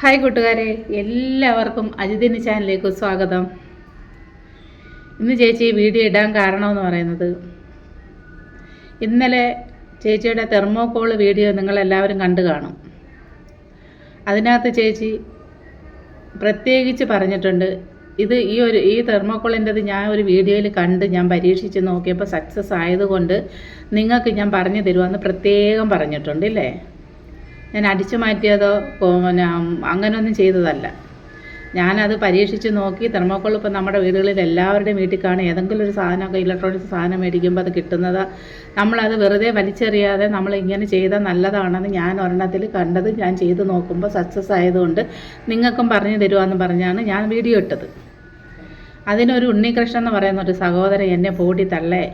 Hi കൂട്ടുകാരെ എല്ലാവർക്കും അജിതിന് ചാനലിലേക്ക് സ്വാഗതം. ഇന്ന് ചേച്ചി വീഡിയോ ഇടാൻ കാരണമെന്ന് പറയുന്നത് ഇന്നലെ ചേച്ചിയുടെ തെർമോകോൾ വീഡിയോ നിങ്ങളെല്ലാവരും കണ്ടു കാണും. അതിനകത്ത് ചേച്ചി പ്രത്യേകിച്ച് പറഞ്ഞിട്ടുണ്ട് ഇത് ഈ ഒരു ഈ തെർമോക്കോളിന്റെത് ഞാൻ ഒരു വീഡിയോയിൽ കണ്ട് ഞാൻ പരീക്ഷിച്ച് നോക്കിയപ്പോൾ സക്സസ് ആയതുകൊണ്ട് നിങ്ങൾക്ക് ഞാൻ പറഞ്ഞു തരുമെന്ന് പ്രത്യേകം പറഞ്ഞിട്ടുണ്ട് ഇല്ലേ? ഞാൻ അടിച്ചു മാറ്റിയതോ പിന്നെ അങ്ങനെയൊന്നും ചെയ്തതല്ല. ഞാനത് പരീക്ഷിച്ച് നോക്കി തെർമോക്കോൾ ഇപ്പം നമ്മുടെ വീടുകളിൽ എല്ലാവരുടെയും വീട്ടിൽ കാണും. ഏതെങ്കിലും ഒരു സാധനമൊക്കെ ഇലക്ട്രോണിക്സ് സാധനം മേടിക്കുമ്പോൾ അത് കിട്ടുന്നത് നമ്മളത് വെറുതെ വലിച്ചെറിയാതെ നമ്മൾ ഇങ്ങനെ ചെയ്താൽ നല്ലതാണെന്ന് ഞാൻ ഒരെണ്ണത്തിൽ കണ്ടത്. ഞാൻ ചെയ്ത് നോക്കുമ്പോൾ സക്സസ് ആയതുകൊണ്ട് നിങ്ങൾക്കും പറഞ്ഞു തരുവാന്ന് പറഞ്ഞാണ് ഞാൻ വീഡിയോ ഇട്ടത്. അതിനൊരു ഉണ്ണികൃഷ്ണൻ എന്ന് പറയുന്ന ഒരു സഹോദരൻ എന്നെ പൂട്ടി തള്ളേ.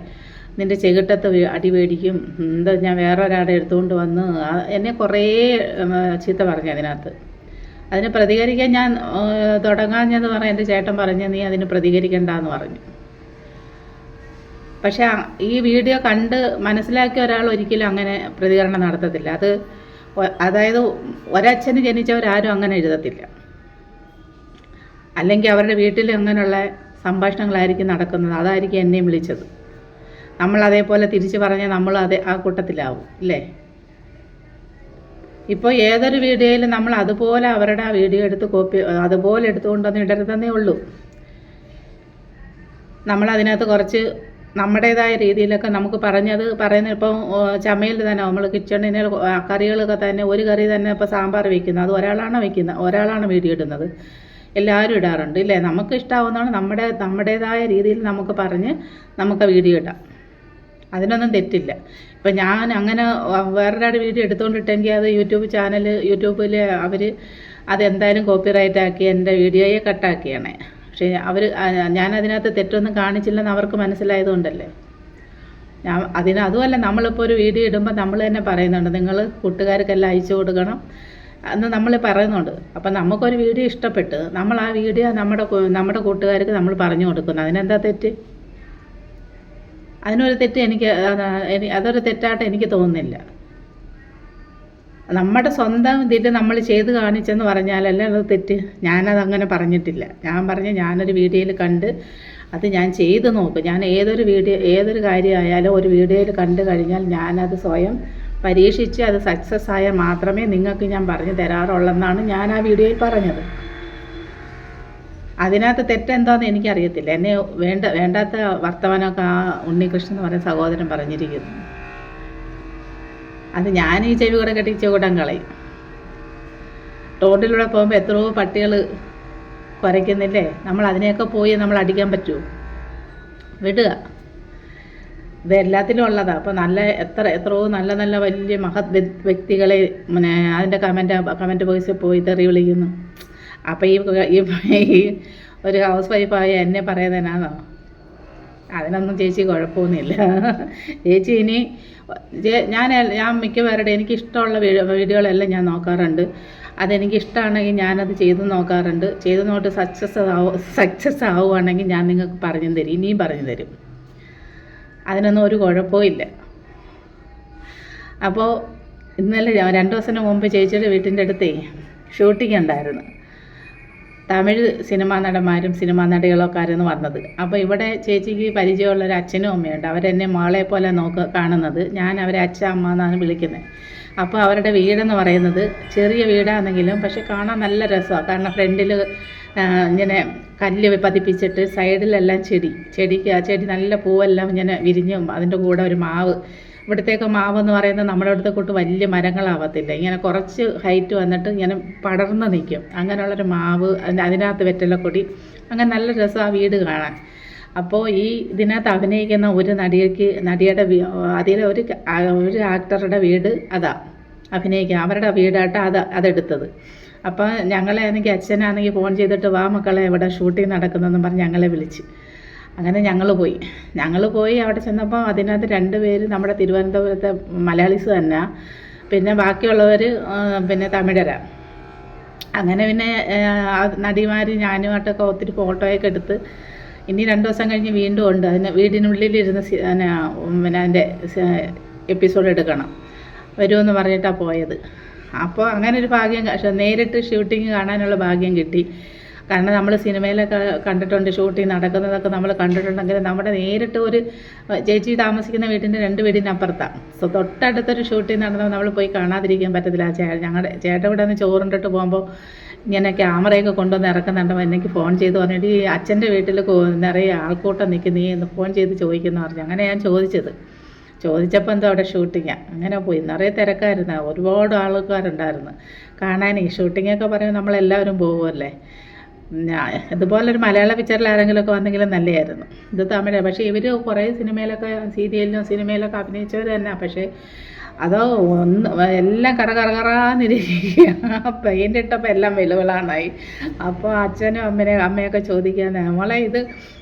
നിന്റെ ചെകിട്ടത്ത് അടി മേടിക്കും എന്താ ഞാൻ വേറെ ഒരാളെ എടുത്തുകൊണ്ട് വന്ന് എന്നെ കുറേ ചീത്ത പറഞ്ഞു അതിനകത്ത്. അതിന് പ്രതികരിക്കാൻ ഞാൻ തുടങ്ങാഞ്ഞെന്ന് പറഞ്ഞ് എന്റെ ചേട്ടൻ പറഞ്ഞ് നീ അതിന് പ്രതികരിക്കണ്ടെന്ന് പറഞ്ഞു. പക്ഷേ ഈ വീഡിയോ കണ്ട് മനസ്സിലാക്കിയ ഒരാൾ ഒരിക്കലും അങ്ങനെ പ്രതികരണം നടത്തത്തില്ല. അത് അതായത് ഒരച്ഛന് ജനിച്ചവരാരും അങ്ങനെ എഴുതത്തില്ല. അല്ലെങ്കിൽ അവരുടെ വീട്ടിൽ അങ്ങനെയുള്ള സംഭാഷണങ്ങളായിരിക്കും നടക്കുന്നത്. അതായിരിക്കും എന്നെയും വിളിച്ചത്. നമ്മൾ അതേപോലെ തിരിച്ചു പറഞ്ഞാൽ നമ്മൾ അതേ ആ കൂട്ടത്തിലാവും ഇല്ലേ ഇപ്പോൾ ഏതൊരു വീഡിയോയിലും നമ്മൾ അതുപോലെ അവരുടെ ആ വീഡിയോ എടുത്ത് കോപ്പി അതുപോലെ എടുത്തുകൊണ്ടൊന്നും ഇടരുതെന്നേ ഉള്ളൂ. നമ്മൾ അതിനകത്ത് കുറച്ച് നമ്മുടേതായ രീതിയിലൊക്കെ നമുക്ക് പറഞ്ഞത് പറയുന്ന ഇപ്പം ചമയിൽ തന്നെ നമ്മൾ കിച്ചണിന് കറികളൊക്കെ തന്നെ ഒരു കറി തന്നെ ഇപ്പോൾ സാമ്പാർ വയ്ക്കുന്നത് അത് ഒരാളാണ് വയ്ക്കുന്നത് ഒരാളാണ് വീഡിയോ ഇടുന്നത്. എല്ലാവരും ഇടാറുണ്ട് ഇല്ലേ? നമുക്ക് ഇഷ്ടമാവുന്നതാണ് നമ്മുടെ നമ്മുടേതായ രീതിയിൽ നമുക്ക് പറഞ്ഞ് നമുക്ക് വീഡിയോ ഇടാം. അതിനൊന്നും തെറ്റില്ല. ഇപ്പം ഞാൻ അങ്ങനെ വേറൊരാട് വീഡിയോ എടുത്തുകൊണ്ടിട്ടെങ്കിൽ അത് യൂട്യൂബ് ചാനൽ യൂട്യൂബിൽ അവർ അതെന്തായാലും കോപ്പിറൈറ്റ് ആക്കി എന്റെ വീഡിയോയെ കട്ടാക്കിയാണ്. പക്ഷേ അവർ ഞാൻ അതിനകത്ത് തെറ്റൊന്നും കാണിച്ചില്ലെന്ന് അവർക്ക് മനസ്സിലായതുകൊണ്ടല്ലേ. ഞാൻ അതിന് അതുമല്ല നമ്മളിപ്പോൾ ഒരു വീഡിയോ ഇടുമ്പോൾ നമ്മൾ തന്നെ പറയുന്നുണ്ട് നിങ്ങൾ കൂട്ടുകാർക്കെല്ലാം അയച്ചു കൊടുക്കണം എന്ന് നമ്മൾ പറയുന്നുണ്ട്. അപ്പം നമുക്കൊരു വീഡിയോ ഇഷ്ടപ്പെട്ട് നമ്മൾ ആ വീഡിയോ നമ്മുടെ നമ്മുടെ കൂട്ടുകാർക്ക് നമ്മൾ പറഞ്ഞു കൊടുക്കുന്നു. അതിനെന്താ തെറ്റ്? അതിനൊരു തെറ്റ് എനിക്ക് അതൊരു തെറ്റായിട്ട് എനിക്ക് തോന്നുന്നില്ല. നമ്മുടെ സ്വന്തം ഇതിൽ നമ്മൾ ചെയ്ത് കാണിച്ചെന്ന് പറഞ്ഞാലല്ലേ അത് തെറ്റ്. ഞാനത് അങ്ങനെ പറഞ്ഞിട്ടില്ല. ഞാൻ പറഞ്ഞ് ഞാനൊരു വീഡിയോയിൽ കണ്ട് അത് ഞാൻ ചെയ്ത് നോക്കും. ഞാൻ ഏതൊരു വീഡിയോ ഏതൊരു കാര്യമായാലും ഒരു വീഡിയോയിൽ കണ്ടു കഴിഞ്ഞാൽ ഞാനത് സ്വയം പരീക്ഷിച്ച് അത് സക്സസ് ആയാൽ മാത്രമേ നിങ്ങൾക്ക് ഞാൻ പറഞ്ഞു തരാറുള്ളെന്നാണ് ഞാൻ ആ വീഡിയോയിൽ പറഞ്ഞത്. അതിനകത്ത് തെറ്റെന്താന്ന് എനിക്കറിയത്തില്ല. എന്നെ വേണ്ട വേണ്ടാത്ത വർത്തമാനമൊക്കെ ആ ഉണ്ണികൃഷ്ണൻ എന്ന് പറയുന്ന സഹോദരൻ പറഞ്ഞിരിക്കുന്നു. അത് ഞാൻ ഈ ചെവി കൂടെ കെട്ടി ചെവിടം കളയും. റോഡിലൂടെ പോകുമ്പോൾ എത്രയോ പട്ടികൾ കുരയ്ക്കുന്നില്ലേ? നമ്മൾ അതിനെയൊക്കെ പോയി നമ്മൾ അടിക്കാൻ പറ്റുമോ? വിടുക. ഇതെല്ലാത്തിലും ഉള്ളതാണ് അപ്പോൾ നല്ല എത്ര എത്രയോ നല്ല നല്ല വലിയ മഹത് വ്യക്തികളെ അതിന്റെ കമന്റ് കമന്റ് ബോക്സിൽ പോയി തെറി വിളിക്കുന്നു. അപ്പോൾ ഈ ഈ ഒരു ഹൗസ് വൈഫായ എന്നെ പറയുന്നതിനാണോ അതിനൊന്നും ചേച്ചി കുഴപ്പമൊന്നുമില്ല. ചേച്ചി ഇനി ഞാൻ ഞാൻ മിക്കവാറും എനിക്ക് ഇഷ്ടമുള്ള വീഡിയോകളെല്ലാം ഞാൻ നോക്കാറുണ്ട്. അതെനിക്ക് ഇഷ്ടമാണെങ്കിൽ ഞാനത് ചെയ്ത് നോക്കാറുണ്ട്. ചെയ്ത് നോട്ട് സക്സസ് ആവും സക്സസ് ആവുകയാണെങ്കിൽ ഞാൻ നിങ്ങൾക്ക് പറഞ്ഞു തരും. ഇനിയും പറഞ്ഞു തരും. അതിനൊന്നും ഒരു കുഴപ്പവും ഇല്ല അപ്പോൾ ഇന്നലെ രണ്ട് ദിവസത്തിന് മുമ്പ് ചേച്ചിയുടെ വീട്ടിന്റെ അടുത്തേ ഷൂട്ടിംഗ് ഉണ്ടായിരുന്നു. തമിഴ് സിനിമാ നടന്മാരും സിനിമാ നടികളൊക്കെ ആയിരുന്നു വന്നത്. അപ്പോൾ ഇവിടെ ചേച്ചിക്ക് പരിചയമുള്ള ഒരു അച്ഛനും അമ്മയുണ്ട്. അവരെന്നെ മാളെ പോലെ നോക്ക കാണുന്നത്. ഞാൻ അവരെ അച്ഛ അമ്മ എന്നാണ് വിളിക്കുന്നത് അപ്പോൾ അവരുടെ വീടെന്ന് പറയുന്നത് ചെറിയ വീടാണെങ്കിലും പക്ഷെ കാണാൻ നല്ല രസമാണ് കാരണം ഫ്രണ്ടിൽ ഇങ്ങനെ കല്ല് പതിപ്പിച്ചിട്ട് സൈഡിലെല്ലാം ചെടി ചെടിക്ക് ആ ചെടി നല്ല പൂവെല്ലാം ഇങ്ങനെ വിരിഞ്ഞും അതിന്റെ കൂടെ ഒരു മാവ് ഇവിടത്തേക്ക് മാവ് എന്ന് പറയുന്നത് നമ്മുടെ അടുത്ത് കൂട്ട് വലിയ മരങ്ങളാവത്തില്ല. ഇങ്ങനെ കുറച്ച് ഹൈറ്റ് വന്നിട്ട് ഇങ്ങനെ പടർന്ന് നിൽക്കും. അങ്ങനെയുള്ളൊരു മാവ് അതിന് അതിനകത്ത് വെറ്റലക്കൊടി അങ്ങനെ നല്ല രസം ആ വീട് കാണാൻ. അപ്പോൾ ഈ ഇതിനകത്ത് അഭിനയിക്കുന്ന ഒരു നടിക്ക് നടിയുടെ അതിലെ ഒരു ഒരു ആക്ടറുടെ വീട് അതാ. അഭിനയിക്കുക അവരുടെ വീടായിട്ട് അത് അതെടുത്തത്. അപ്പോൾ ഞങ്ങളെ ആണെങ്കിൽ അച്ഛനാണെങ്കിൽ ഫോൺ ചെയ്തിട്ട് വാ മക്കളെ ഇവിടെ ഷൂട്ടിംഗ് നടക്കുന്നതെന്ന് പറഞ്ഞ് ഞങ്ങളെ വിളിച്ച്. അങ്ങനെ ഞങ്ങൾ പോയി. ഞങ്ങൾ പോയി അവിടെ ചെന്നപ്പോൾ അതിനകത്ത് രണ്ട് പേര് നമ്മുടെ തിരുവനന്തപുരത്തെ മലയാളീസ് തന്നെ. പിന്നെ ബാക്കിയുള്ളവർ പിന്നെ തമിഴരാ. അങ്ങനെ പിന്നെ നടിമാർ ഞാനുമായിട്ടൊക്കെ ഒത്തിരി ഫോട്ടോയൊക്കെ എടുത്ത് ഇനി രണ്ട് ദിവസം കഴിഞ്ഞ് വീണ്ടും ഉണ്ട്. അതിന് വീടിനുള്ളിലിരുന്ന് പിന്നെ അതിന്റെ എപ്പിസോഡ് എടുക്കണം. വരുമെന്ന് പറഞ്ഞിട്ടാണ് പോയത്. അപ്പോൾ അങ്ങനെ ഒരു ഭാഗ്യം പക്ഷേ നേരിട്ട് ഷൂട്ടിങ് കാണാനുള്ള ഭാഗ്യം കിട്ടി. കാരണം നമ്മൾ സിനിമയിലൊക്കെ കണ്ടിട്ടുണ്ട് ഷൂട്ടിങ് നടക്കുന്നതൊക്കെ നമ്മൾ കണ്ടിട്ടുണ്ടെങ്കിൽ നമ്മുടെ നേരിട്ട് ഒരു ചേച്ചി താമസിക്കുന്ന വീട്ടിന്റെ രണ്ട് വീടിനപ്പുറത്താണ് സോ തൊട്ടടുത്തൊരു ഷൂട്ടിങ് നടന്നപ്പോൾ നമ്മൾ പോയി കാണാതിരിക്കാൻ പറ്റത്തില്ല. ചേ ഞങ്ങളുടെ ചേട്ടൻ ഇവിടെ നിന്ന് ചോറുണ്ടിട്ട് പോകുമ്പോൾ ഇങ്ങനെ ക്യാമറയൊക്കെ കൊണ്ടുവന്ന് ഇറക്കുന്നുണ്ടോ. എനിക്ക് ഫോൺ ചെയ്ത് പറഞ്ഞിട്ട് ഈ അച്ഛന്റെ വീട്ടിൽ നിറയെ ആൾക്കൂട്ടം നിൽക്കുന്ന നീ എന്ന് ഫോൺ ചെയ്ത് ചോദിക്കുന്നു പറഞ്ഞു. അങ്ങനെ ഞാൻ ചോദിച്ചത്. ചോദിച്ചപ്പോൾ എന്തോ അവിടെ ഷൂട്ടിങ്ങാണ് അങ്ങനെ പോയി. നിറയെ തിരക്കായിരുന്നു. ഒരുപാട് ആൾക്കാരുണ്ടായിരുന്നു. കാണാൻ ഈ ഷൂട്ടിങ്ങൊക്കെ പറയുമ്പോൾ നമ്മളെല്ലാവരും പോകുമല്ലേ ഇതുപോലൊരു മലയാള പിക്ചറിൽ ആരെങ്കിലുമൊക്കെ വന്നെങ്കിലും നല്ലതായിരുന്നു ഇത് തമിഴ്. പക്ഷേ ഇവർ കുറേ സിനിമയിലൊക്കെ സീരിയലിലും സിനിമയിലൊക്കെ അഭിനയിച്ചവർ തന്നെ. പക്ഷേ അതോ ഒന്ന് എല്ലാം കറ കറ കറാന്നിരിക്കുക പെയിന്റ് ഇട്ടപ്പോൾ എല്ലാം വെളുവിളാണായി. അപ്പോൾ അച്ഛനും അമ്മനെ അമ്മയൊക്കെ ചോദിക്കാൻ നമ്മളെ ഇത്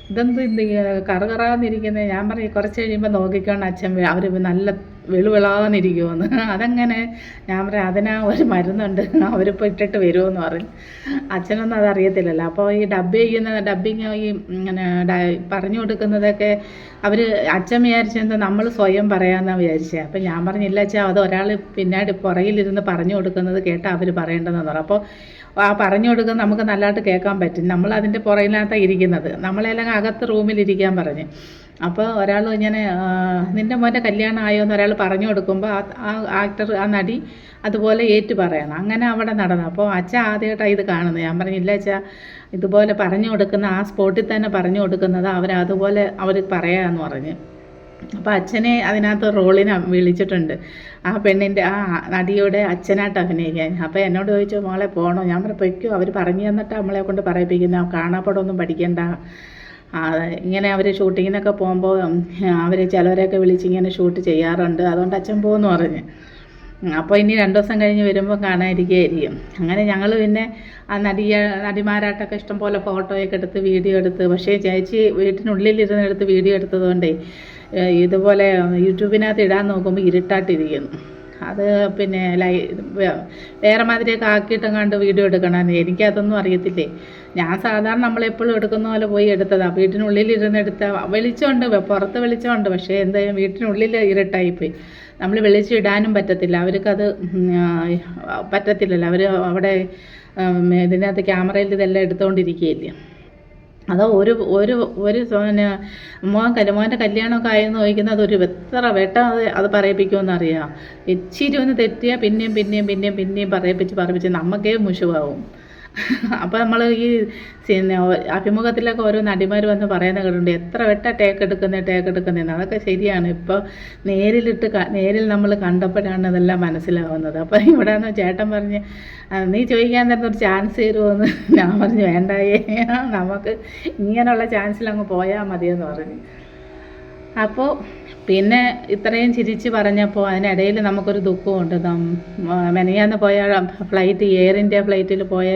ഇതെന്ത് ഇത് കറുകറാന്നിരിക്കുന്നത് ഞാൻ പറയും കുറച്ച് കഴിയുമ്പോൾ നോക്കിക്കൊണ്ട് അച്ഛൻ അവർ നല്ല വെളുവിളാന്നിരിക്കുമെന്ന് അതങ്ങനെ ഞാൻ പറയാം അതിനാ ഒരു മരുന്നുണ്ട്. അവരിപ്പോൾ ഇട്ടിട്ട് വരുമെന്ന് പറഞ്ഞു. അച്ഛനൊന്നും അതറിയത്തില്ലല്ലോ. അപ്പോൾ ഈ ഡബ് ചെയ്യുന്ന ഡബിങ് ഈ ഇങ്ങനെ പറഞ്ഞു കൊടുക്കുന്നതൊക്കെ അവർ അച്ഛൻ വിചാരിച്ചെന്താ നമ്മൾ സ്വയം പറയാമെന്നാണ് വിചാരിച്ചത് അപ്പം ഞാൻ പറഞ്ഞില്ല അച്ഛാ അത് ഒരാൾ പിന്നാടി പുറകിലിരുന്ന് പറഞ്ഞു കൊടുക്കുന്നത് കേട്ടാൽ അവർ പറയേണ്ടതെന്ന് പറഞ്ഞു അപ്പോൾ പറഞ്ഞു കൊടുക്കുന്ന നമുക്ക് നല്ലതായിട്ട് കേൾക്കാൻ പറ്റും. നമ്മൾ അതിന്റെ പുറകിനകത്താണ് ഇരിക്കുന്നത്. നമ്മളെല്ലാം അകത്ത് റൂമിലിരിക്കാൻ പറഞ്ഞ്. അപ്പോൾ ഒരാൾ ഇങ്ങനെ ആ, നിന്റെ മോന്റെ കല്യാണം ആയോ? എന്ന് ഒരാൾ പറഞ്ഞു കൊടുക്കുമ്പോൾ ആ ആ ആക്ടർ ആ നടി അതുപോലെ ഏറ്റു പറയണം. അങ്ങനെ അവിടെ നടന്നു. അപ്പോൾ അച്ഛ ആദ്യമായിട്ടാണ് ഇത് കാണുന്നത്. ഞാൻ പറഞ്ഞില്ല അച്ഛാ ഇതുപോലെ പറഞ്ഞു കൊടുക്കുന്ന ആ സ്പോട്ടിൽ തന്നെ പറഞ്ഞു കൊടുക്കുന്നത് അവർ അതുപോലെ അവർ പറയാമെന്ന് പറഞ്ഞ്. അപ്പോൾ അച്ഛനെ അതിനകത്ത് റോളിന് വിളിച്ചിട്ടുണ്ട്. ആ പെണ്ണിന്റെ ആ നടിയുടെ അച്ഛനായിട്ട് അഭിനയിക്കാൻ. അപ്പോൾ എന്നോട് ചോദിച്ചു മോളെ പോകണോ ഞാൻ പറഞ്ഞു പൊയ്ക്കോ. അവർ പറഞ്ഞു തന്നിട്ട് നമ്മളെ കൊണ്ട് പറയിപ്പിക്കുന്ന. കാണാപ്പടമൊന്നും പഠിക്കണ്ട. ഇങ്ങനെ അവർ ഷൂട്ടിങ്ങിനൊക്കെ പോകുമ്പോൾ അവർ ചിലവരെയൊക്കെ വിളിച്ച് ഇങ്ങനെ ഷൂട്ട് ചെയ്യാറുണ്ട്. അതുകൊണ്ട് അച്ഛൻ പോകുമെന്ന് പറഞ്ഞ്. അപ്പോൾ ഇനി രണ്ട് ദിവസം കഴിഞ്ഞ് വരുമ്പോൾ കാണാതിരിക്കുകയായിരിക്കും അങ്ങനെ ഞങ്ങൾ പിന്നെ ആ നടിയ നടിമാരായിട്ടൊക്കെ ഇഷ്ടംപോലെ ഫോട്ടോയൊക്കെ എടുത്ത് വീഡിയോ എടുത്ത്. പക്ഷേ ചേച്ചി വീട്ടിനുള്ളിലിരുന്ന് എടുത്ത് വീഡിയോ എടുത്തതുകൊണ്ടേ ഇതുപോലെ യൂട്യൂബിനകത്ത് ഇടാൻ നോക്കുമ്പോൾ ഇരുട്ടായിട്ടിരിക്കുന്നു. അത് പിന്നെ ലൈ വേറെ മാതിരിയൊക്കെ ആക്കിയിട്ടും കണ്ട് വീഡിയോ എടുക്കണം എനിക്കതൊന്നും അറിയത്തില്ലേ? ഞാൻ സാധാരണ നമ്മളെപ്പോഴും എടുക്കുന്ന പോലെ പോയി എടുത്തതാണ് വീട്ടിനുള്ളിൽ ഇരുന്നെടുത്ത വെളിച്ചമുണ്ട് പുറത്ത് വെളിച്ചമുണ്ട്. പക്ഷേ എന്താ വീട്ടിനുള്ളിൽ ഇരുട്ടായിപ്പോയി. നമ്മൾ വെളിച്ചം ഇടാനും പറ്റത്തില്ല. അവർക്കത് പറ്റത്തില്ലല്ലോ. അവർ അവിടെ ഇതിനകത്ത് ക്യാമറയിൽ ഇതെല്ലാം എടുത്തുകൊണ്ടിരിക്കുകയില്ലേ അതോ ഒരു ഒരു ഒരു പിന്നെ മോൻ കല്യ മോന്റെ കല്യാണമൊക്കെ ആയെന്ന് ചോദിക്കുന്നത് ഒരു എത്ര വെട്ടം അത് അത് പറയിപ്പിക്കുമെന്ന് അറിയാം ഇച്ചിരി ഒന്ന് തെറ്റിയാൽ പിന്നെയും പിന്നെയും പിന്നെയും പിന്നെയും പറയിപ്പിച്ച് പറയിപ്പിച്ച് നമുക്കേ മുഷുവാകും അപ്പോൾ നമ്മൾ ഈ പിന്നെ അഭിമുഖത്തിലൊക്കെ ഓരോ നടിമാർ വന്ന് പറയുന്ന കേട്ടിട്ടുണ്ട് എത്ര വെട്ട ടേക്ക് എടുക്കുന്നത് ടേക്ക് എടുക്കുന്നതെന്ന് അതൊക്കെ ശരിയാണ്. ഇപ്പോൾ നേരിലിട്ട് നേരിൽ നമ്മൾ കണ്ടപ്പോഴാണ് അതെല്ലാം മനസ്സിലാവുന്നത്. അപ്പോൾ ഇവിടെ നിന്ന് ചേട്ടൻ പറഞ്ഞ് നീ ചോദിക്കാൻ തരുന്ന ഒരു ചാൻസ് തരുമോയെന്ന് ഞാൻ പറഞ്ഞു വേണ്ടായേ. നമുക്ക് ഇങ്ങനെയുള്ള ചാൻസിൽ അങ്ങ് പോയാൽ മതിയെന്ന് പറഞ്ഞു. അപ്പോൾ പിന്നെ ഇത്രയും ചിരിച്ച് പറഞ്ഞപ്പോൾ അതിനിടയിൽ നമുക്കൊരു ദുഃഖമുണ്ട്. മെനയാന്ന് പോയ ഫ്ലൈറ്റ് എയർ ഇന്ത്യ ഫ്ലൈറ്റിൽ പോയ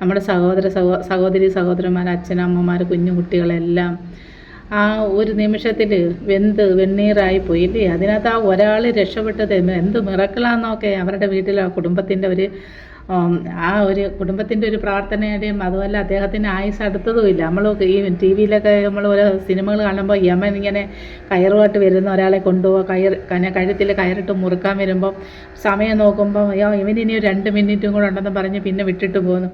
നമ്മുടെ സഹോദര സഹോ സഹോദരി സഹോദരന്മാർ അച്ഛനമ്മമാർ കുഞ്ഞു കുട്ടികളെല്ലാം ആ ഒരു നിമിഷത്തിൽ വെന്ത് വെണ്ണീറായി പോയി അതിനകത്ത് ആ ഒരാൾ രക്ഷപ്പെട്ടത് എന്ത് മിറക്കിളാന്നൊക്കെ അവരുടെ വീട്ടിൽ ആ കുടുംബത്തിന്റെ ഒരു ആ ഒരു കുടുംബത്തിന്റെ ഒരു പ്രാർത്ഥനയുടെയും അതുമല്ല അദ്ദേഹത്തിന് ആയുസ് അടുത്തതുമില്ല നമ്മൾ ഈ ടി വിയിലൊക്കെ നമ്മൾ ഓരോ സിനിമകൾ കാണുമ്പോൾ യമൻ ഇങ്ങനെ കയറുമായിട്ട് വരുന്ന ഒരാളെ കൊണ്ടുപോകുക കയർ കഴുത്തിൽ കയറിട്ട് മുറുക്കാൻ വരുമ്പോൾ സമയം നോക്കുമ്പോൾ അയ്യോ ഇവന് ഇനി ഒരു രണ്ട് മിനിറ്റും കൂടെ ഉണ്ടെന്ന് പറഞ്ഞ് പിന്നെ വിട്ടിട്ട് പോകുന്നു.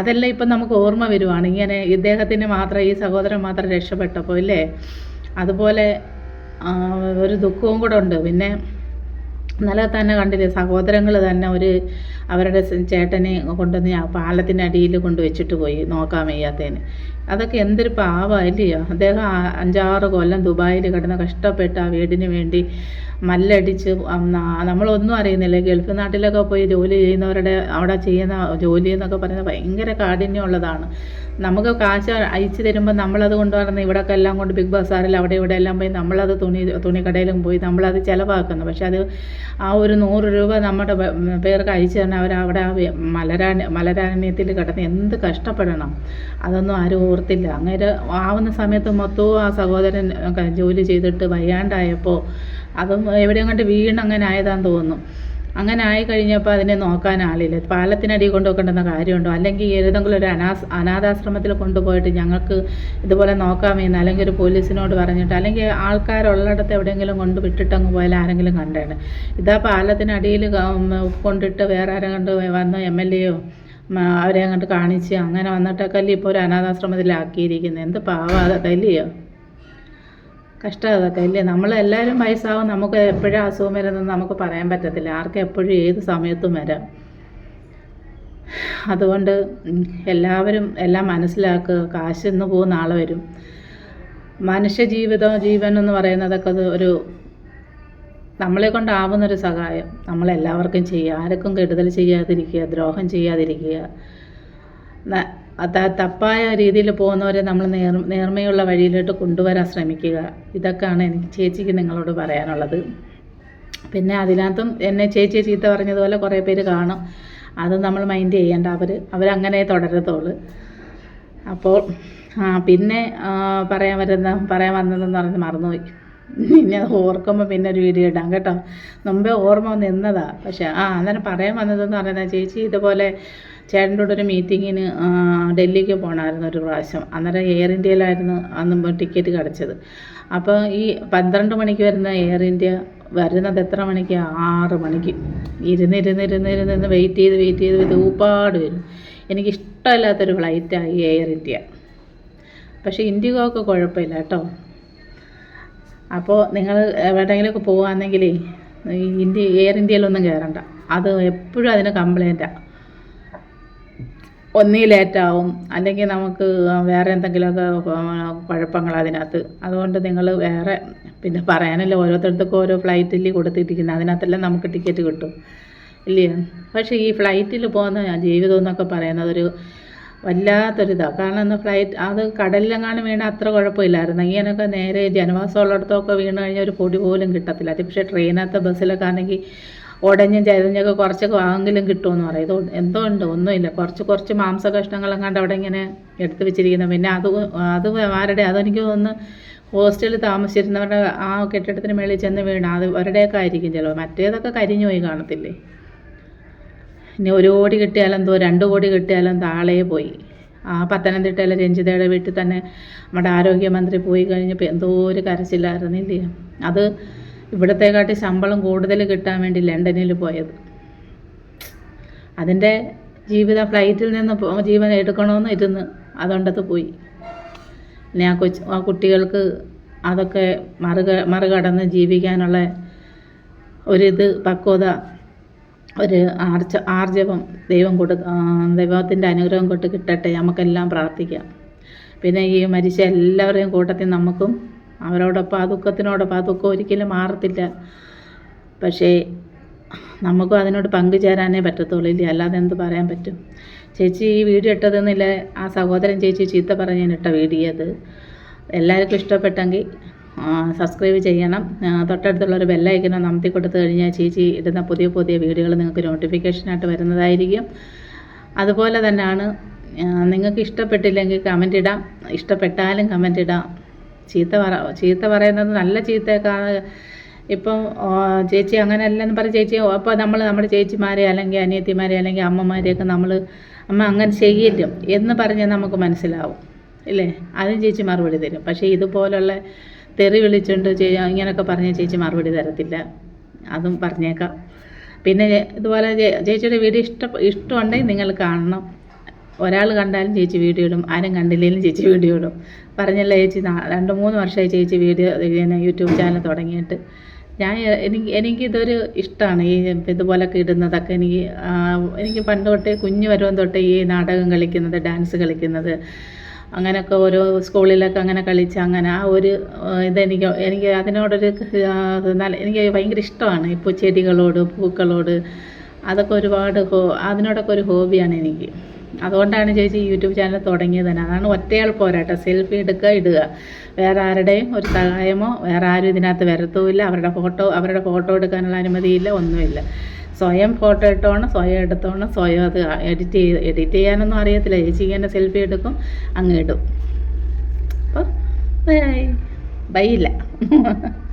അതെല്ലാം ഇപ്പം നമുക്ക് ഓർമ്മ വരുവാണ്. ഇങ്ങനെ ഇദ്ദേഹത്തിന് മാത്രം ഈ സഹോദരൻ മാത്രം രക്ഷപ്പെട്ടപ്പോൾ ഇല്ലേ? അതുപോലെ ഒരു ദുഃഖവും കൂടെ ഉണ്ട്. പിന്നെ ഇന്നലെ തന്നെ കണ്ടില്ലേ സഹോദരങ്ങൾ തന്നെ ഒരു അവരുടെ ചേട്ടനെ കൊണ്ടുവന്ന് പാലത്തിന്റെ അടിയിൽ കൊണ്ട് വെച്ചിട്ട് പോയി നോക്കാൻ വയ്യാത്തതിന്. അതൊക്കെ എന്തൊരു പാവമല്ലയോ അദ്ദേഹം അഞ്ചാറ് കൊല്ലം ദുബായിൽ കിടന്ന് കഷ്ടപ്പെട്ട് ആ വീടിന് വേണ്ടി മല്ലടിച്ച് നമ്മളൊന്നും അറിയുന്നില്ല. ഗൾഫ് നാട്ടിലൊക്കെ പോയി ജോലി ചെയ്യുന്നവരുടെ അവിടെ ചെയ്യുന്ന ജോലി എന്നൊക്കെ പറയുന്നത് ഭയങ്കര കാഠിന്യമുള്ളതാണ്. നമുക്ക് കാശ് അയച്ചു തരുമ്പോൾ നമ്മളത് കൊണ്ടുവരുന്ന ഇവിടെയൊക്കെ എല്ലാം കൊണ്ട് ബിഗ് ബസാറിൽ അവിടെ ഇവിടെ എല്ലാം പോയി നമ്മളത് തുണി തുണിക്കടയിലും പോയി നമ്മളത് ചിലവാക്കുന്നു. പക്ഷെ അത് ആ ഒരു നൂറ് രൂപ നമ്മുടെ പേർക്ക് അയച്ചു തന്നെ അവർ അവിടെ ആ മലരാ മലരാണി മലരാണ്യത്തിൽ കിടന്ന് എന്ത് കഷ്ടപ്പെടണം? അതൊന്നും ആരും ഓർത്തില്ല. അങ്ങനെ ആവുന്ന സമയത്ത് മൊത്തവും ആ സഹോദരൻ ജോലി ചെയ്തിട്ട് വയ്യാണ്ടായപ്പോൾ അതും എവിടെയും കണ്ട് വീണ് അങ്ങനെ ആയതാന്ന് തോന്നുന്നു. അങ്ങനെ ആയി കഴിഞ്ഞപ്പോൾ അതിനെ നോക്കാൻ ആളില്ല. പാലത്തിനടി കൊണ്ട് വെക്കേണ്ടുന്ന കാര്യമുണ്ടോ? അല്ലെങ്കിൽ ഏതെങ്കിലും ഒരു അനാസ് അനാഥാശ്രമത്തിൽ കൊണ്ടുപോയിട്ട് ഞങ്ങൾക്ക് ഇതുപോലെ നോക്കാമെന്ന് അല്ലെങ്കിൽ ഒരു പോലീസിനോട് പറഞ്ഞിട്ട് അല്ലെങ്കിൽ ആൾക്കാരുള്ളിടത്ത് എവിടെയെങ്കിലും കൊണ്ട് വിട്ടിട്ടങ്ങ് പോയാൽ ആരെങ്കിലും കണ്ടേണ് ഇതാ പാലത്തിനടിയിൽ കൊണ്ടിട്ട് വേറെ ആരെ കണ്ട് വന്ന് എം എൽ എയോ അവരെ അങ്ങോട്ട് കാണിച്ച് അങ്ങനെ വന്നിട്ടൊക്കെ അല്ലേ ഇപ്പോൾ ഒരു അനാഥാശ്രമത്തിലാക്കിയിരിക്കുന്നത് എന്ത് പാവം അതൊക്കെ ഇല്ലയോ കഷ്ടം അതൊക്കെ ഇല്ലേ? നമ്മളെല്ലാവരും വയസ്സാവും നമുക്ക് എപ്പോഴും അസുഖം വരുന്നതെന്ന് നമുക്ക് പറയാൻ പറ്റത്തില്ല. ആർക്കും എപ്പോഴും ഏത് സമയത്തും വരാം. അതുകൊണ്ട് എല്ലാവരും എല്ലാം മനസ്സിലാക്കുക. കാശ് ഇന്ന് പോകും നാളെ വരും. മനുഷ്യ ജീവിതം ജീവൻ എന്ന് പറയുന്നതൊക്കെ ഒരു നമ്മളെ കൊണ്ടാവുന്നൊരു സഹായം. നമ്മളെല്ലാവർക്കും ചെയ്യുക. ആർക്കും കെടുതൽ ചെയ്യാതിരിക്കുക ദ്രോഹം ചെയ്യാതിരിക്കുക. തപ്പായ രീതിയിൽ പോകുന്നവരെ നമ്മൾ നേർ നേർമയുള്ള വഴിയിലോട്ട് കൊണ്ടുവരാൻ ശ്രമിക്കുക. ഇതൊക്കെയാണ് എനിക്ക് ചേച്ചിക്ക് നിങ്ങളോട് പറയാനുള്ളത്. പിന്നെ അതിനകത്തും എന്നെ ചേച്ചി ചീത്ത പറഞ്ഞതുപോലെ കുറേ പേര് കാണും. അത് നമ്മൾ മൈൻഡ് ചെയ്യേണ്ട. അവർ അവരങ്ങനെ തുടരത്തുള്ളൂ അപ്പോൾ പിന്നെ പറയാൻ വരുന്ന പറയാൻ വന്നതെന്ന് പറഞ്ഞ് മറന്നുപോയി. ഇനി അത് ഓർക്കുമ്പോൾ പിന്നെ ഒരു വീഡിയോ ഇടാം കേട്ടോ. മുമ്പേ ഓർമ്മ നിന്നതാ. പക്ഷേ ആ അന്നേരം പറയാൻ വന്നതെന്ന് പറയുന്നത് ചേച്ചി ഇതുപോലെ ചേട്ടന്റെ കൂടെ ഒരു മീറ്റിങ്ങിന് ഡൽഹിക്ക് പോകണമായിരുന്നു ഒരു പ്രാവശ്യം. അന്നേരം എയർ ഇന്ത്യയിലായിരുന്നു അന്ന് ടിക്കറ്റ് കടച്ചത്. അപ്പോൾ ഈ പന്ത്രണ്ട് മണിക്ക് വരുന്ന എയർ ഇന്ത്യ വരുന്നത് എത്ര മണിക്ക്? ആറ് മണിക്ക്. ഇരുന്ന് ഇരുന്ന് ഇരുന്ന് ഇരുന്ന് വെയിറ്റ് ചെയ്ത് വെയിറ്റ് ചെയ്ത് ഇത് ഒരുപാട് വരും. എനിക്കിഷ്ടമില്ലാത്തൊരു ഫ്ലൈറ്റാണ് ഈ എയർ ഇന്ത്യ പക്ഷേ ഇൻഡിഗോ ഒക്കെ കുഴപ്പമില്ല കേട്ടോ. അപ്പോൾ നിങ്ങൾ എവിടെയെങ്കിലുമൊക്കെ പോകുകയാണെങ്കിലേ ഈ ഇന്ത്യ എയർ ഇന്ത്യയിലൊന്നും കയറണ്ട അത് എപ്പോഴും അതിന് കംപ്ലൈന്റാണ് ഒന്നീ ലേറ്റാവും. അല്ലെങ്കിൽ നമുക്ക് വേറെ എന്തെങ്കിലുമൊക്കെ കുഴപ്പങ്ങൾ അതിനകത്ത്. അതുകൊണ്ട് നിങ്ങൾ വേറെ പിന്നെ പറയാനല്ല ഓരോരുത്തർക്കും ഓരോ ഫ്ലൈറ്റിൽ കൊടുത്തിട്ടിരിക്കുന്നത് അതിനകത്തെല്ലാം നമുക്ക് ടിക്കറ്റ് കിട്ടും. ഇല്ലേ? പക്ഷേ ഈ ഫ്ലൈറ്റിൽ പോകുന്ന ജീവിതം എന്നൊക്കെ പറയുന്നത് ഒരു വല്ലാത്തൊരിതാണ് കാരണം ഇന്ന് ഫ്ലൈറ്റ് അത് കടലിലെങ്ങാനും വീണ അത്ര കുഴപ്പമില്ലായിരുന്നു. ഇങ്ങനെയൊക്കെ നേരെ ജനവാസമുള്ളിടത്തൊക്കെ വീണ് കഴിഞ്ഞാൽ ഒരു പൊടി പോലും കിട്ടത്തില്ല. അത് പക്ഷേ ട്രെയിനകത്ത് ബസ്സിലൊക്കെ ആണെങ്കിൽ ഉടഞ്ഞും ചതഞ്ഞൊക്കെ കുറച്ചൊക്കെ വാങ്ങെങ്കിലും കിട്ടുമെന്ന് പറയും. ഇത് എന്തോ ഉണ്ട് ഒന്നുമില്ല. കുറച്ച് കുറച്ച് മാംസ കഷ്ണങ്ങളെങ്ങാണ്ട് അവിടെ ഇങ്ങനെ എടുത്തു വെച്ചിരിക്കുന്നത് പിന്നെ അത് അത് ആരുടെ അതെനിക്ക് തോന്നുന്നു ഹോസ്റ്റലിൽ താമസിച്ചിരുന്നവരുടെ ആ കെട്ടിടത്തിന് മേളിൽ ചെന്ന് വീണ അത് അവരുടെയൊക്കെ ആയിരിക്കും ചിലവ്. മറ്റേതൊക്കെ കരിഞ്ഞു പോയി കാണത്തില്ലേ? ഇനി ഒരു കോടി കിട്ടിയാലെന്തോ രണ്ട് കോടി കിട്ടിയാലും താളേ പോയി. ആ പത്തനംതിട്ടയിലെ രഞ്ജിതയുടെ വീട്ടിൽ തന്നെ നമ്മുടെ ആരോഗ്യമന്ത്രി പോയി കഴിഞ്ഞപ്പോൾ എന്തോ ഒരു കരച്ചില്ലായിരുന്നില്ലേ അത് ഇവിടത്തെക്കാട്ടി ശമ്പളം കൂടുതൽ കിട്ടാൻ വേണ്ടി ലണ്ടനിൽ പോയത്. അതിന്റെ ജീവിത ഫ്ലൈറ്റിൽ നിന്ന് ജീവൻ എടുക്കണമെന്ന് ഇരുന്ന് അതുകൊണ്ടത് പോയി. ഇനി ആ കൊച്ചു ആ കുട്ടികൾക്ക് അതൊക്കെ മറുക മറികടന്ന് ജീവിക്കാനുള്ള ഒരിത് പക്വത ഒരു ആർച്ച ആർജവം ദൈവം കൊടു ദൈവത്തിന്റെ അനുഗ്രഹം കൊണ്ട് കിട്ടട്ടെ നമുക്കെല്ലാം പ്രാർത്ഥിക്കാം. പിന്നെ ഈ മരിച്ച എല്ലാവരുടെയും കൂട്ടത്തിൽ നമുക്കും അവരോടൊപ്പം ആ ദുഃഖത്തിനോടൊപ്പം ആ ദുഃഖം ഒരിക്കലും മാറത്തില്ല. പക്ഷേ നമുക്കും അതിനോട് പങ്കുചേരാനേ പറ്റത്തുള്ളൂ ഇല്ലേ? അല്ലാതെ എന്ത് പറയാൻ പറ്റും? ചേച്ചി ഈ വീഡിയോ ഇട്ടതെന്നില്ല ആ സഹോദരൻ ചേച്ചി ചീത്ത പറഞ്ഞ് ഇട്ട വീഡിയോ അത്. എല്ലാവർക്കും ഇഷ്ടപ്പെട്ടെങ്കിൽ സബ്സ്ക്രൈബ് ചെയ്യണം. തൊട്ടടുത്തുള്ള തൊട്ടടുത്തുള്ളൊരു ബെല്ലൈക്കണം നമത്തി കൊടുത്തു കഴിഞ്ഞാൽ ചേച്ചി ഇടുന്ന പുതിയ പുതിയ വീഡിയോകൾ നിങ്ങൾക്ക് നോട്ടിഫിക്കേഷനായിട്ട് വരുന്നതായിരിക്കും. അതുപോലെ തന്നെയാണ് നിങ്ങൾക്ക് ഇഷ്ടപ്പെട്ടില്ലെങ്കിൽ കമന്റ് ഇടാം. ഇഷ്ടപ്പെട്ടാലും കമന്റ് ഇടാം. ചീത്ത പറ ചീത്ത പറയുന്നത് നല്ല ചീത്തയൊക്കെ ഇപ്പം ചേച്ചി അങ്ങനെ അല്ലെന്ന് പറഞ്ഞ് ചേച്ചി അപ്പോൾ നമ്മൾ നമ്മുടെ ചേച്ചിമാരെ അല്ലെങ്കിൽ അനിയത്തിമാരെ അല്ലെങ്കിൽ അമ്മമാരെയൊക്കെ നമ്മൾ അമ്മ അങ്ങനെ ചെയ്യില്ല എന്ന് പറഞ്ഞാൽ നമുക്ക് മനസ്സിലാവും. ഇല്ലേ? അതും ചേച്ചി മറുപടി തരും. പക്ഷേ ഇതുപോലുള്ള തെറി വിളിച്ചുകൊണ്ട് ഇങ്ങനെയൊക്കെ പറഞ്ഞ ചേച്ചി മറുപടി തരത്തില്ല. അതും പറഞ്ഞേക്കാം. പിന്നെ ഇതുപോലെ ചേച്ചിയുടെ വീഡിയോ ഇഷ്ട ഇഷ്ടമുണ്ടെങ്കിൽ നിങ്ങൾ കാണണം. ഒരാൾ കണ്ടാലും ചേച്ചി വീഡിയോ ഇടും ആരും കണ്ടില്ലെങ്കിലും ചേച്ചി വീഡിയോ ഇടും. പറഞ്ഞല്ലോ ചേച്ചി രണ്ട് മൂന്ന് വർഷമായി ചേച്ചി വീഡിയോ ഇങ്ങനെ യൂട്യൂബ് ചാനൽ തുടങ്ങിയിട്ട്. ഞാൻ എനിക്ക് എനിക്കിതൊരു ഇഷ്ടമാണ് ഈ ഇതുപോലൊക്കെ ഇടുന്നതൊക്കെ. എനിക്ക് എനിക്ക് പണ്ട് തൊട്ടേ കുഞ്ഞു പരുവം തൊട്ടേ ഈ നാടകം കളിക്കുന്നത് ഡാൻസ് കളിക്കുന്നത്. അങ്ങനെയൊക്കെ ഓരോ സ്കൂളിലൊക്കെ അങ്ങനെ കളിച്ച് അങ്ങനെ ആ ഒരു ഇതെനിക്ക് എനിക്ക് അതിനോടൊരു നല്ല എനിക്ക് ഭയങ്കര ഇഷ്ടമാണ്. ഇപ്പോൾ ചെടികളോട് പൂക്കളോട് അതൊക്കെ ഒരുപാട് ഹോ അതിനോടൊക്കെ ഒരു ഹോബിയാണ് എനിക്ക്. അതുകൊണ്ടാണ് ചേച്ചി യൂട്യൂബ് ചാനൽ തുടങ്ങിയത് തന്നെ. അതാണ് ഒറ്റയാൾ പോരാട്ടം. സെൽഫി എടുക്കുക ഇടുക. വേറെ ആരുടെയും ഒരു സഹായമോ വേറെ ആരും ഇതിനകത്ത് വരത്തുമില്ല അവരുടെ ഫോട്ടോ അവരുടെ ഫോട്ടോ എടുക്കാനുള്ള അനുമതിയില്ല ഒന്നുമില്ല. സ്വയം ഫോട്ടോ ഇട്ടോണം സ്വയം എടുത്തോണം സ്വയം അത് എഡിറ്റ് ചെയ്ത് എഡിറ്റ് ചെയ്യാനൊന്നും അറിയത്തില്ല. ചേച്ചി ഇങ്ങനെ സെൽഫി എടുക്കും അങ്ങ് ഇടും. അപ്പോൾ ബൈ ബൈ ഇല്ല.